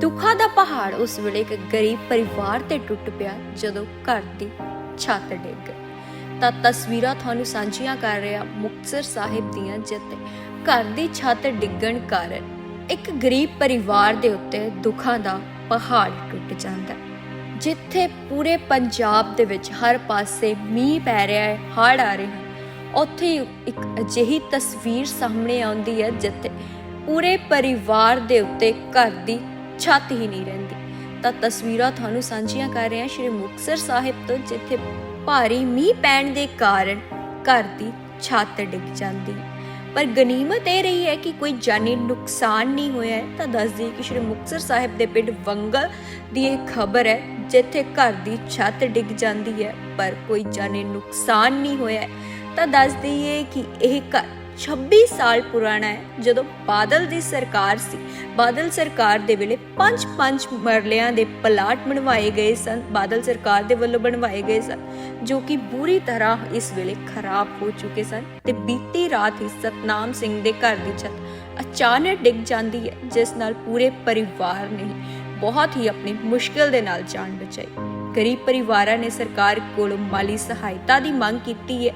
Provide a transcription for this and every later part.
ਦੁੱਖਾਂ ਦਾ ਪਹਾੜ ਉਸ ਵੇਲੇ ਇੱਕ ਗਰੀਬ ਪਰਿਵਾਰ ਤੇ ਟੁੱਟ ਪਿਆ ਜਦੋਂ ਘਰ ਦੀ ਛੱਤ ਡਿੱਗ। ਤਾਂ ਤਸਵੀਰਾਂ ਤੁਹਾਨੂੰ ਸਾਂਝੀਆਂ ਕਰ ਰਿਹਾ ਮੁਕਤਸਰ ਸਾਹਿਬ ਦੀਆਂ, ਜਿੱਥੇ ਘਰ ਦੀ ਛੱਤ ਡਿੱਗਣ ਕਾਰਨ ਇੱਕ ਗਰੀਬ ਪਰਿਵਾਰ ਦੇ ਉੱਤੇ ਦੁੱਖਾਂ ਦਾ ਪਹਾੜ ਟੁੱਟ ਜਾਂਦਾ ਹੈ। ਜਿੱਥੇ ਪੂਰੇ ਪੰਜਾਬ ਦੇ ਵਿੱਚ ਹਰ ਪਾਸੇ ਮੀਂਹ ਪੈ ਰਿਹਾ ਹੈ, ਹੜ੍ਹ ਆ ਰਹੇ ਹਨ, ਉੱਥੇ ਇੱਕ ਅਜਿਹੀ ਤਸਵੀਰ ਸਾਹਮਣੇ ਆਉਂਦੀ ਹੈ, ਜਿੱਥੇ ਪੂਰੇ ਪਰਿਵਾਰ ਦੇ ਉੱਤੇ ਘਰ ਦੀ ਛੱਤ ਹੀ ਨਹੀਂ ਰਹਿੰਦੀ। ਤਾਂ ਤਸਵੀਰਾਂ ਤੁਹਾਨੂੰ ਸਾਂਝੀਆਂ ਕਰ ਰਹੇ ਹਾਂ ਸ਼੍ਰੀ ਮੁਕਤਸਰ ਸਾਹਿਬ ਤੋਂ, ਜਿੱਥੇ ਭਾਰੀ ਮੀਂਹ ਪੈਣ ਦੇ ਕਾਰਨ ਘਰ ਦੀ ਛੱਤ ਡਿੱਗ ਜਾਂਦੀ ਪਰ ਗਨੀਮਤ ਇਹ ਰਹੀ ਹੈ ਕਿ ਕੋਈ ਜਾਨੀ ਨੁਕਸਾਨ ਨਹੀਂ ਹੋਇਆ ਹੈ। ਤਾਂ ਦੱਸ ਦਈਏ ਕਿ ਸ਼੍ਰੀ ਮੁਕਤਸਰ ਸਾਹਿਬ ਦੇ ਪਿੰਡ ਵੰਗਲ ਦੀ ਇਹ ਖਬਰ ਹੈ, ਜਿੱਥੇ ਘਰ ਦੀ ਛੱਤ ਡਿੱਗ ਜਾਂਦੀ ਹੈ, ਪਰ ਕੋਈ ਜਾਨੀ ਨੁਕਸਾਨ ਨਹੀਂ ਹੋਇਆ ਤਾਂ ਦੱਸ ਦਈਏ ਕਿ ਇਹ ਘਰ 26 ਸਾਲ ਪੁਰਾਣਾ ਹੈ, ਜਦੋਂ ਬਾਦਲ ਦੀ ਸਰਕਾਰ ਸੀ। ਬਾਦਲ ਸਰਕਾਰ ਦੇ ਵੇਲੇ ਪੰਜ ਪੰਜ ਮਰਲਿਆਂ ਦੇ ਪਲਾਟ ਬਣਵਾਏ ਗਏ ਸਨ। ਬਾਦਲ ਸਰਕਾਰ ਦੇ ਵੱਲੋਂ ਬਣਵਾਏ ਗਏ ਸਨ, ਜੋ ਕਿ ਬੁਰੀ ਤਰ੍ਹਾਂ ਇਸ ਵੇਲੇ ਖਰਾਬ ਹੋ ਚੁੱਕੇ ਸਨ ਤੇ ਬੀਤੀ ਰਾਤ ਹੀ ਸਤਨਾਮ ਸਿੰਘ ਦੇ ਘਰ ਦੀ ਛੱਤ ਅਚਾਨਕ ਡਿੱਗ ਜਾਂਦੀ ਹੈ, ਜਿਸ ਨਾਲ ਪੂਰੇ ਪਰਿਵਾਰ ਨੇ ਬਹੁਤ ਹੀ ਆਪਣੀ ਮੁਸ਼ਕਲ ਦੇ ਨਾਲ ਜਾਨ ਬਚਾਈ। ਗਰੀਬ ਪਰਿਵਾਰਾਂ ਨੇ ਸਰਕਾਰ ਕੋਲੋਂ ਮਾਲੀ ਸਹਾਇਤਾ ਦੀ ਮੰਗ ਕੀਤੀ ਹੈ।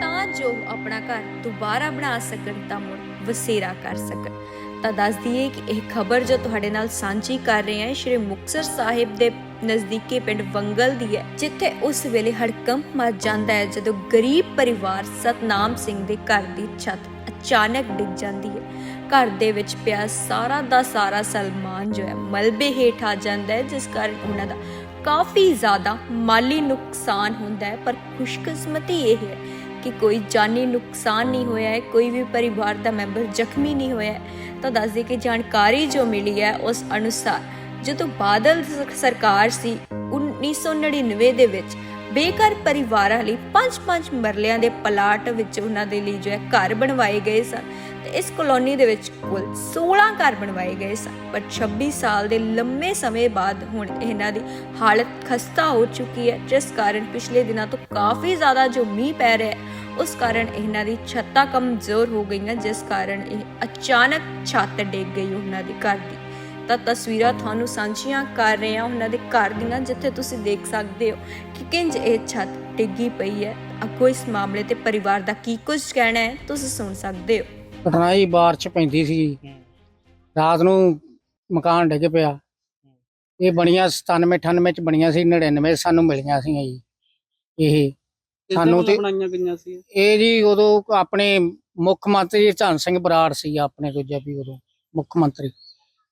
ਤਾਂ ਜੋ ਆਪਣਾ ਘਰ ਦੁਬਾਰਾ ਬਣਾ ਸਕਣ, ਤਾਂ ਮੁੜ ਵਸੇਰਾ ਕਰ ਸਕਣ। ਤਾਂ ਦੱਸ ਦਈਏ ਕਿ ਇਹ ਖਬਰ ਜੋ ਤੁਹਾਡੇ ਨਾਲ ਸਾਂਝੀ ਕਰ ਰਹੇ ਹਾਂ, ਸ਼੍ਰੀ ਮੁਕਤਸਰ ਸਾਹਿਬ ਦੇ ਨਜ਼ਦੀਕੀ ਪਿੰਡ ਵੰਗਲ ਦੀ ਹੈ, ਜਿੱਥੇ ਉਸ ਵੇਲੇ ਹੜਕੰਪ ਮਚ ਜਾਂਦਾ ਹੈ, ਜਦੋਂ ਗਰੀਬ ਪਰਿਵਾਰ ਸਤਨਾਮ ਸਿੰਘ ਦੇ ਘਰ ਦੀ ਛੱਤ ਅਚਾਨਕ ਡਿੱਗ ਜਾਂਦੀ ਹੈ। ਘਰ ਦੇ ਵਿੱਚ ਪਿਆ ਸਾਰਾ ਦਾ ਸਾਰਾ ਸਲਮਾਨ ਜੋ ਹੈ, ਮਲਬੇ ਹੇਠ ਆ ਜਾਂਦਾ ਹੈ, ਜਿਸ ਕਾਰਨ ਉਹਨਾਂ ਦਾ ਕਾਫੀ ਜ਼ਿਆਦਾ ਮਾਲੀ ਨੁਕਸਾਨ ਹੁੰਦਾ ਹੈ, ਪਰ ਖੁਸ਼ਕਿਸਮਤੀ ਇਹ ਹੈ ਕਿ ਕੋਈ ਜਾਨੀ ਨੁਕਸਾਨ ਨਹੀਂ ਹੋਇਆ ਹੈ, ਕੋਈ ਵੀ ਪਰਿਵਾਰ ਦਾ ਮੈਂਬਰ ਜ਼ਖਮੀ ਨਹੀਂ ਹੋਇਆ ਤਾਂ ਦੱਸ ਦਈਏ ਕਿ ਜਾਣਕਾਰੀ ਜੋ ਮਿਲੀ ਹੈ ਉਸ ਅਨੁਸਾਰ ਜਦੋਂ ਬਾਦਲ ਸਰਕਾਰ ਸੀ 1999 ਦੇ ਵਿੱਚ, ਬੇਘਰ ਪਰਿਵਾਰਾਂ ਲਈ ਪੰਜ ਪੰਜ ਮਰਲਿਆਂ ਦੇ ਪਲਾਟ ਵਿੱਚ ਉਹਨਾਂ ਦੇ ਲਈ ਜੋ ਹੈ ਘਰ ਬਣਵਾਏ ਗਏ ਸਨ। ਤੇ ਇਸ ਕਲੋਨੀ ਦੇ ਵਿੱਚ ਕੁੱਲ 16 ਘਰ ਬਣਵਾਏ ਗਏ ਸਨ। ਪਰ 26 ਸਾਲ ਦੇ ਲੰਮੇ ਸਮੇਂ ਬਾਅਦ ਹੁਣ ਇਹਨਾਂ ਦੀ ਹਾਲਤ ਖਸਤਾ ਹੋ ਚੁੱਕੀ ਹੈ, ਜਿਸ ਕਾਰਨ ਪਿਛਲੇ ਦਿਨਾਂ ਤੋਂ ਕਾਫੀ ਜ਼ਿਆਦਾ ਜੋ ਮੀਂਹ ਪੈ ਰਿਹਾ ਹੈ, ਉਸ ਕਾਰਨ ਇਹਨਾਂ ਦੀ ਛੱਤਾਂ ਕਮਜ਼ੋਰ ਹੋ ਗਈਆਂ, ਜਿਸ ਕਾਰਨ ਇਹ ਅਚਾਨਕ ਛੱਤ ਡਿੱਗ ਗਈ ਉਹਨਾਂ ਦੇ ਘਰ ਦੀ। ਤਾਂ ਤਸਵੀਰਾਂ ਤੁਹਾਨੂੰ ਸਾਂਝੀਆਂ ਕਰ ਰਹੇ ਹਾਂ ਉਹਨਾਂ ਦੇ ਘਰ ਦੀਆਂ, ਜਿੱਥੇ ਤੁਸੀਂ ਦੇਖ ਸਕਦੇ ਹੋ ਕਿ ਕਿੰਜ ਇਹ ਛੱਤ ਡਿੱਗੀ ਪਈ ਹੈ। ਅੱਗੋਂ ਇਸ ਮਾਮਲੇ ਤੇ ਪਰਿਵਾਰ ਦਾ ਕੀ ਕੁਝ ਕਹਿਣਾ ਹੈ, ਤੁਸੀਂ ਸੁਣ ਸਕਦੇ ਹੋ। ਘਟਨਾ ਜੀ ਬਾਰਿਸ਼ ਪੈਂਦੀ ਸੀ। ਰਾਤ ਨੂੰ ਮਕਾਨ ਡਿੱਗ ਪਿਆ। ਇਹ ਬਣੀਆਂ 97 98 ਚ ਬਣੀਆਂ ਸੀ 99 ਸਾਨੂੰ ਮਿਲੀਆਂ ਸੀ ਜੀ। ਇਹ ਸਾਨੂੰ ਤੇ ਬਣਾਈਆਂ ਗਈਆਂ ਸੀ? ਇਹ ਜੀ ਉਦੋਂ ਆਪਣੇ ਮੁੱਖ ਮੰਤਰੀ ਧੰਨ ਸਿੰਘ ਬਰਾੜ ਸੀ ਆਪਣੇ ਦੂਜਾ ਵੀ ਉਦੋਂ ਮੁੱਖ ਮੰਤਰੀ।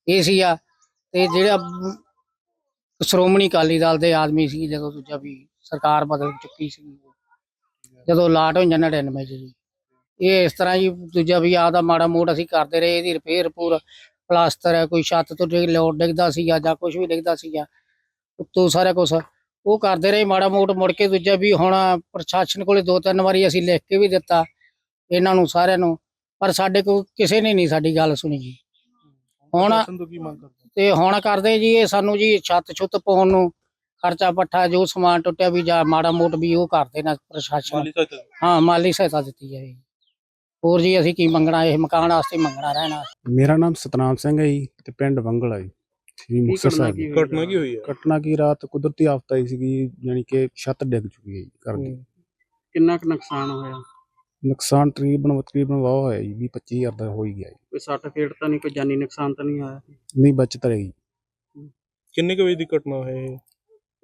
ਇਹ ਸੀ ਆ ਤੇ ਜਿਹੜਾ ਸ਼੍ਰੋਮਣੀ ਅਕਾਲੀ ਦਲ ਦੇ ਆਦਮੀ ਸੀ ਜਦੋਂ ਦੂਜਾ ਵੀ ਸਰਕਾਰ ਬਦਲ ਚੁੱਕੀ ਸੀ। ਜਦੋਂ ਲਾਟ ਹੋਈਆਂ 99 ਚ ਜੀ। ਇਹ ਇਸ ਤਰ੍ਹਾਂ ਹੀ ਦੂਜਾ ਵੀ ਆਦਾ ਮਾੜਾ ਮੋੜ ਅਸੀਂ ਕਰਦੇ ਰਹੇ ਇਹਦੀ ਰਿਪੇਅਰ ਪੂਰ ਪਲਾਸਟਰ ਹੈ ਕੋਈ ਛੱਤ ਤੋਂ ਡਿੱਗ ਲੋਡ ਡਿੱਗਦਾ ਸੀਗਾ ਜਾਂ ਕੁਝ ਵੀ ਡਿੱਗਦਾ ਸੀਗਾ ਉੱਤੋਂ ਸਾਰਾ ਕੁਝ ਉਹ ਕਰਦੇ ਰਹੇ ਮਾੜਾ ਮੋੜ ਮੁੜ ਕੇ ਦੂਜਾ ਵੀ ਹੁਣ ਪ੍ਰਸ਼ਾਸਨ ਕੋਲੇ ਦੋ ਤਿੰਨ ਵਾਰੀ ਅਸੀਂ ਲਿਖ ਕੇ ਵੀ ਦਿੱਤਾ ਇਹਨਾਂ ਨੂੰ ਸਾਰਿਆਂ ਨੂੰ ਪਰ ਸਾਡੇ ਕੋਲ ਕਿਸੇ ਨੇ ਨਹੀਂ ਸਾਡੀ ਗੱਲ ਸੁਣੀ ਜੀ। ਹੁਣ ਤੋਂ ਹੁਣ ਕਰਦੇ ਜੀ ਇਹ ਸਾਨੂੰ ਜੀ ਛੱਤ ਛੁੱਤ ਪਾਉਣ ਨੂੰ ਖਰਚਾ ਪੱਠਾ ਜੋ ਸਮਾਨ ਟੁੱਟਿਆ ਵੀ ਜਾਂ ਮਾੜਾ ਮੋਟ ਵੀ ਉਹ ਕਰਦੇ ਨਾ ਪ੍ਰਸ਼ਾਸਨ। ਹਾਂ ਮਾਲੀ ਸਹਾਇਤਾ ਦਿੱਤੀ ਜਾਵੇ ਹੋਰ ਜੀ ਅਸੀਂ ਕੀ ਮੰਗਣਾ? ਇਹ ਮਕਾਨ ਵਾਸਤੇ ਮੰਗਣਾ ਰਹਿਣਾ। ਮੇਰਾ ਨਾਮ ਸਤਨਾਮ ਸਿੰਘ ਹੈ ਜੀ ਤੇ ਪਿੰਡ ਵੰਗਲ ਹੈ ਜੀ। ਸ੍ਰੀ ਮੁਕਤਸਰ ਸਾਹਿਬ ਘਟਨਾ ਕੀ ਹੋਈ ਹੈ ਘਟਨਾ ਕੀ? ਰਾਤ ਕੁਦਰਤੀ ਆਫਤ ਆਈ ਸੀਗੀ ਯਾਨੀ ਕਿ ਛੱਤ ਡਿੱਗ ਚੁੱਕੀ ਹੈ ਜੀ ਘਰ ਦੀ। ਕਿੰਨਾ ਕੁ ਨੁਕਸਾਨ ਹੋਇਆ? ਨੁਕਸਾਨ ਤਕਰੀਬਨ ਤਕਰੀਬਨ ਵਾਹ ਹੋਇਆ ਜੀ 20 25000 ਦਾ ਹੋ ਹੀ ਗਿਆ ਜੀ। ਕੋਈ ਸੱਟ ਫੇਟ ਤਾਂ ਨਹੀਂ ਕੋਈ ਜਾਨੀ ਨੁਕਸਾਨ ਤਾਂ ਨਹੀਂ ਆਇਆ? ਨਹੀਂ ਬਚਤ ਰਹੀ। ਕਿੰਨੇ ਕੁ ਵਜੇ ਦੀ ਘਟਨਾ ਹੈ ਇਹ?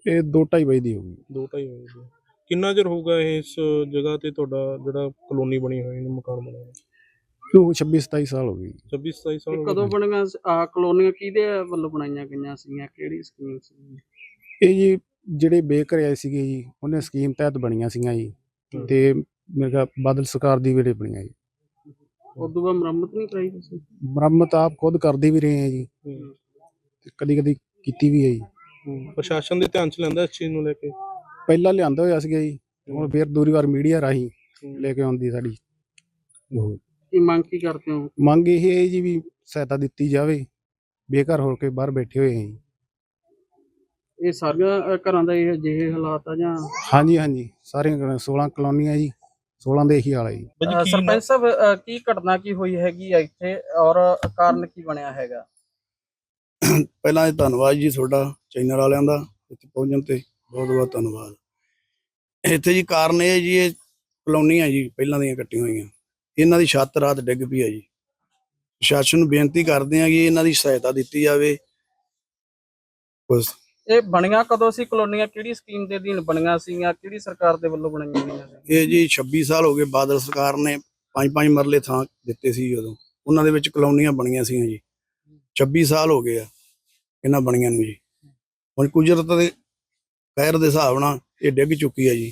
ਇਹ 2:30 ਵਜੇ ਦੀ ਹੋ ਗਈ। ਦੋ ਢਾਈ ਵਜੇ ਦੀ। ਕਿੰਨਾ ਚਿਰ ਹੋਊਗਾ ਇਹ ਇਸ ਜਗ੍ਹਾ ਤੇ ਤੁਹਾਡਾ ਜਿਹੜਾ ਕਲੋਨੀ ਬਣੀ ਹੋਈ ਹੈ ਮਕਾਨ ਬਣਿਆ ਹੋਇਆ ਉਹ 26 27 ਸਾਲ ਹੋ ਗਈ 26 27 ਸਾਲ ਇਹ ਹੋ ਕਦੋਂ ਗਏ। ਬਣੀਆਂ ਆਹ ਕਲੋਨੀਆਂ ਕਿਹਦੇ ਵੱਲੋਂ ਬਣਾਈਆਂ ਗਈਆਂ ਸੀਗੀਆਂ? ਕਿਹੜੀ ਸਕੀਮ ਸੀ? ਇਹ ਜੀ ਜਿਹੜੇ ਬੇਘਰ ਆਏ ਸੀਗੇ ਜੀ ਉਹਨੇ ਸਕੀਮ ਤਹਿਤ ਬਣੀਆਂ ਸੀਗੀਆਂ ਜੀ। ਤੇ ਮੇਰੇ ਖਿਆਲ ਬਾਦਲ ਸਰਕਾਰ ਦੀ ਵੇਲੇ ਬਣੀਆਂ ਜੀ। ਉਦੋਂ ਬਾਅਦ ਮੁਰੰਮਤ ਨਹੀਂ ਕਰਾਈ ਤੁਸੀਂ? ਮੁਰੰਮਤ ਆਪ ਖੁਦ ਕਰਦੇ ਵੀ ਰਹੇ ਆ ਜੀ। ਤੇ ਕਦੀ ਕਦੀ ਕੀਤੀ ਵੀ ਹੈ ਜੀ। ਪ੍ਰਸ਼ਾਸਨ ਦੇ ਧਿਆਨ ਚ ਲੈਂਦਾ ਇਸ ਚੀਜ਼ ਨੂੰ ਲੈ ਕੇ? ਪਹਿਲਾਂ ਲਿਆਂਦਾ ਹੋਇਆ ਸੀਗਾ ਜੀ ਹੁਣ ਫਿਰ ਦੂਰੀ ਵਾਰ ਮੀਡੀਆ ਰਾਹੀਂ ਹੂੰ। ਲੈ ਕੇ ਆਉਂਦੀ ਸਾਡੀ। ਉਹ ਕੀ ਮੰਗ ਕੀ ਕਰਦੇ ਹੋ? ਮੰਗ ਇਹ ਹੈ ਜੀ ਵੀ ਸਹਾਇਤਾ ਦਿੱਤੀ ਜਾਵੇ ਬੇਘਰ ਹੋ ਕੇ ਬਾਹਰ ਬੈਠੇ ਹੋਏ ਆ ਜੀ ਇਹ ਸਾਰੀਆਂ ਘਰਾਂ ਦਾ ਇਹ ਜਿਹੇ ਹਾਲਾਤ ਆ ਜਾਂ? ਹਾਂਜੀ ਹਾਂਜੀ। ਸਾਰੀਆਂ ਕਲੋਨੀਆਂ- 16 ਕਲੋਨੀਆਂ ਜੀ 16 ਦੇ ਇਹੀ ਹਾਲ ਹੈ ਜੀ। ਸਰਪੰਚ ਸਾਹਿਬ ਕੀ ਘਟਨਾ ਕੀ ਹੋਈ ਹੈਗੀ ਆ ਇੱਥੇ ਔਰ ਕਾਰਨ ਕੀ ਬਣਿਆ ਹੈਗਾ? ਪਹਿਲਾਂ ਇਹ ਧੰਨਵਾਦ ਜੀ ਤੁਹਾਡਾ ਚੈਨਲ ਵਾਲਿਆਂ ਦਾ ਇੱਥੇ ਪਹੁੰਚਣ ਤੇ। ਬਹੁਤ ਬਹੁਤ ਧੰਨਵਾਦ। ਇੱਥੇ ਜੀ ਕਾਰਨ ਇਹ ਜੀ ਇਹ ਕਲੋਨੀਆਂ ਜੀ ਪਹਿਲਾਂ ਦੀਆਂ ਕੱਟੀਆਂ ਹੋਈਆਂ। ਇਹਨਾਂ ਦੀ ਛੱਤ ਰਾਤ ਡਿੱਗ ਪਈ ਹੈ ਜੀ। ਪ੍ਰਸ਼ਾਸਨ ਨੂੰ ਬੇਨਤੀ ਕਰਦੇ ਹਾਂ ਕਿ ਇਹਨਾਂ ਦੀ ਸਹਾਇਤਾ ਦਿੱਤੀ ਜਾਵੇ। ਬਸ। ਇਹ ਬਣੀਆਂ ਕਦੋਂ ਸੀ ਕਲੋਨੀਆਂ? ਕਿਹੜੀ ਸਕੀਮ ਦੇ ਅਧੀਨ ਬਣੀਆਂ ਸੀਗੀਆਂ? ਕਿਹੜੀ ਸਰਕਾਰ ਦੇ ਵੱਲੋਂ ਬਣਾਈਆਂ ਗਈਆਂ ਸੀ? ਇਹ ਜੀ 26 ਸਾਲ ਹੋ ਗਏ ਬਾਦਲ ਸਰਕਾਰ ਨੇ ਪੰਜ ਪੰਜ ਮਰਲੇ ਥਾਂ ਦਿੱਤੇ ਸੀ ਉਦੋਂ। ਉਹਨਾਂ ਦੇ ਵਿੱਚ ਕਲੋਨੀਆਂ ਬਣੀਆਂ ਸੀਗੀਆਂ ਜੀ। 26 ਸਾਲ ਹੋ ਗਏ ਆ ਇਹਨਾਂ ਬਣੀਆਂ ਨੂੰ ਜੀ। ਹੁਣ ਕੁਦਰਤ ਦੇ ਕਹਿਰ ਦੇ ਹਿਸਾਬ ਨਾਲ ਇਹ ਡਿੱਗ ਚੁੱਕੀ ਹੈ ਜੀ।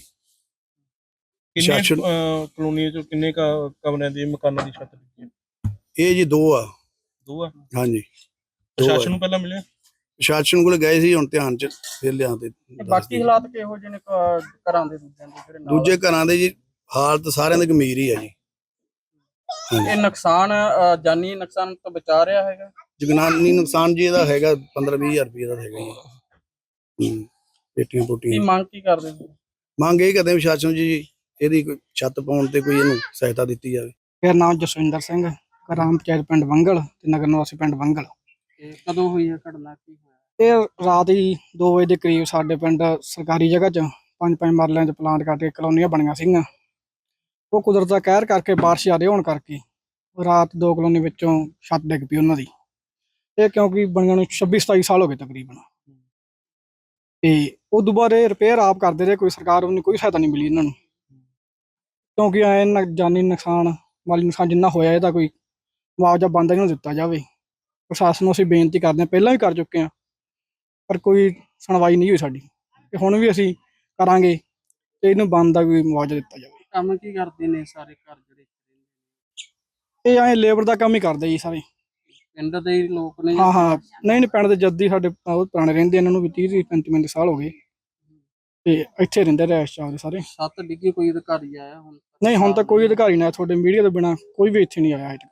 ਕਿੰਨੇ ਸ਼ਾਸਨ- ਅਹ, ਕਲੋਨੀਆਂ ਚ ਕਿੰਨੇ ਕ- ਕਮਰਿਆਂ ਦੀ ਮਕਾਨਾਂ ਦੀ ਛੱਤ ਡਿੱਗੀ ਹੈ? ਇਹ ਜੀ ਦੋ ਆ। ਦੋ ਆ? ਹਾਂਜੀ। ਦੋ ਆ ਪ੍ਰਸ਼ਾਸਨ ਨੂੰ ਪਹਿਲਾਂ ਮਿਲਿਆ? ਪ੍ਰਸ਼ਾਸਨ ਕੋਲ ਗਏ ਸੀ ਹੁਣ ਧਿਆਨ ਚ ਫਿਰ ਲਿਆ ਤੇ ਬਾਕੀ। ਹਾਲਾਤ ਕਿਹੋ ਜਿਹੇ ਨੇ ਕ- ਘਰਾਂ ਦੇ ਦੂਜਿਆਂ ਦੇ ਜਿਹੜੇ ਨਾਲ? ਦੂਜੇ ਘਰਾਂ ਦੇ ਜੀ ਹਾਲਤ ਸਾਰਿਆਂ ਦੀ ਗੰਭੀਰ ਹੀ ਆ ਜੀ। ਇਹ ਨੁਕਸਾਨ ਅ, ਜਾਨੀ ਨੁਕਸਾਨ ਤੋਂ ਬਚਾ ਰਿਹਾ ਹੈਗਾ? ਜਗਨਾਨੀ ਨੁਕਸਾਨ ਜੀ ਇਹਦਾ ਹੈਗਾ 15 20000 ਰੁਪਏ ਦਾ ਹੈਗਾ ਜੀ। ਹੂੰ। ਪੇਟੀਆਂ ਕੀ ਪੋਟੀਆਂ ਮੰਗ ਕੀ ਕਰਦੇ ਹੋ? ਮੰਗ ਇਹ ਕਰਦੇ ਹਾਂ ਪ੍ਰਸ਼ਾਸਨ ਜੀ ਇਹਦੀ ਕੋਈ ਛੱਤ ਪਾਉਣ ਤੇ ਕੋਈ ਇਹਨੂੰ ਸਹਾਇਤਾ ਦਿੱਤੀ ਜਾਵੇ। ਮੇਰਾ ਨਾਮ ਜਸਵਿੰਦਰ ਸਿੰਘ ਗ੍ਰਾਮ ਪੰਚਾਇਤ ਪਿੰਡ ਵੰਗਲ ਤੇ ਨਗਰ ਨਿਵਾਸੀ ਪਿੰਡ ਵੰਗਲ। ਤੇ ਕਦੋਂ ਹੋਈ ਹੈ ਘਟਨਾ ਕੀ ਹੋਇਆ? ਇਹ ਰਾਤ ਹੀ 2 ਵਜੇ ਦੇ ਕਰੀਬ ਸਾਡੇ ਪਿੰਡ ਸਰਕਾਰੀ ਜਗ੍ਹਾ 'ਚ ਪੰਜ ਪੰਜ ਮਰਲਿਆਂ 'ਚ ਪਲਾਂਟ ਕਰਕੇ ਕਲੋਨੀਆਂ ਬਣੀਆਂ ਸੀਗੀਆਂ। ਉਹ ਕੁਦਰਤ ਦਾ ਕਹਿਰ ਕਰਕੇ ਬਾਰਿਸ਼ ਜ਼ਿਆਦਾ ਹੋਣ ਕਰਕੇ ਰਾਤ ਦੋ ਕਲੋਨੀ ਵਿੱਚੋਂ ਛੱਤ ਡਿੱਗ ਪਈ ਉਹਨਾਂ ਦੀ। ਇਹ ਕਿਉਂਕਿ ਬਣੀਆਂ ਨੂੰ 26 27 ਸਾਲ ਹੋ ਗਏ ਤਕਰੀਬਨ। ਤੇ ਉਹ ਦੁਬਾਰੇ ਰਿਪੇਅਰ ਆਪ ਕਰਦੇ ਰਹੇ ਕੋਈ ਸਰਕਾਰ ਵੱਲੋਂ ਕੋਈ ਸਹਾਇਤਾ ਨਹੀਂ ਮਿਲੀ ਇਹਨਾਂ ਨੂੰ। ਕਿਉਂਕਿ ਐ ਜਾਨੀ ਨੁਕਸਾਨ ਮਾਲੀ ਨੁਕਸਾਨ ਜਿੰਨਾ ਹੋਇਆ ਇਹਦਾ ਕੋਈ ਮੁਆਵਜ਼ਾ ਬੰਦਾ ਇਹਨਾਂ ਨੂੰ ਦਿੱਤਾ ਜਾਵੇ। ਪ੍ਰਸ਼ਾਸਨ ਨੂੰ ਅਸੀਂ ਬੇਨਤੀ ਕਰਦੇ ਹਾਂ ਪਹਿਲਾਂ ਵੀ ਕਰ ਚੁੱਕੇ ਹਾਂ ਪਰ ਕੋਈ ਸੁਣਵਾਈ ਨਹੀਂ ਹੋਈ ਸਾਡੀ। ਤੇ ਹੁਣ ਵੀ ਅਸੀਂ ਕਰਾਂਗੇ ਤੇ ਇਹਨੂੰ ਬੰਦ ਦਾ ਕੋਈ ਮੁਆਵਜ਼ਾ ਦਿੱਤਾ ਜਾਵੇ। ਕੰਮ ਕੀ ਕਰਦੇ ਨੇ ਸਾਰੇ ਘਰ ਜਿਹੜੇ ਇਹ ਐਂ ਲੇਬਰ ਦਾ ਕੰਮ ਹੀ ਕਰਦੇ ਜੀ ਸਾਰੇ। ਪਿੰਡ ਦੇ ਹੀ ਲੋਕ ਨੇ। ਹਾਂ ਹਾਂ। ਨਹੀਂ ਨਹੀਂ ਪਿੰਡ ਦੇ ਜੱਦੀ ਸਾਡੇ ਬਹੁਤ ਪੁਰਾਣੇ ਰਹਿੰਦੇ ਇਹਨਾਂ ਨੂੰ ਵੀ 30 35 35 ਸਾਲ ਹੋ ਗਏ। ਤੇ ਇੱਥੇ ਰਹਿੰਦੇ ਚਾਹਦੇ ਸਾਰੇ। ਛੱਤ ਡਿੱਗੀ ਕੋਈ ਅਧਿਕਾਰੀ ਆਇਆ ਹੁਣ? ਨਹੀਂ ਹੁਣ ਤੱਕ ਕੋਈ ਅਧਿਕਾਰੀ ਨਹੀਂ ਆਇਆ ਤੁਹਾਡੇ ਮੀਡੀਆ ਤੋਂ ਬਿਨਾ ਕੋਈ ਵੀ ਇੱਥੇ ਨਹੀਂ ਆਇਆ ਤੱਕ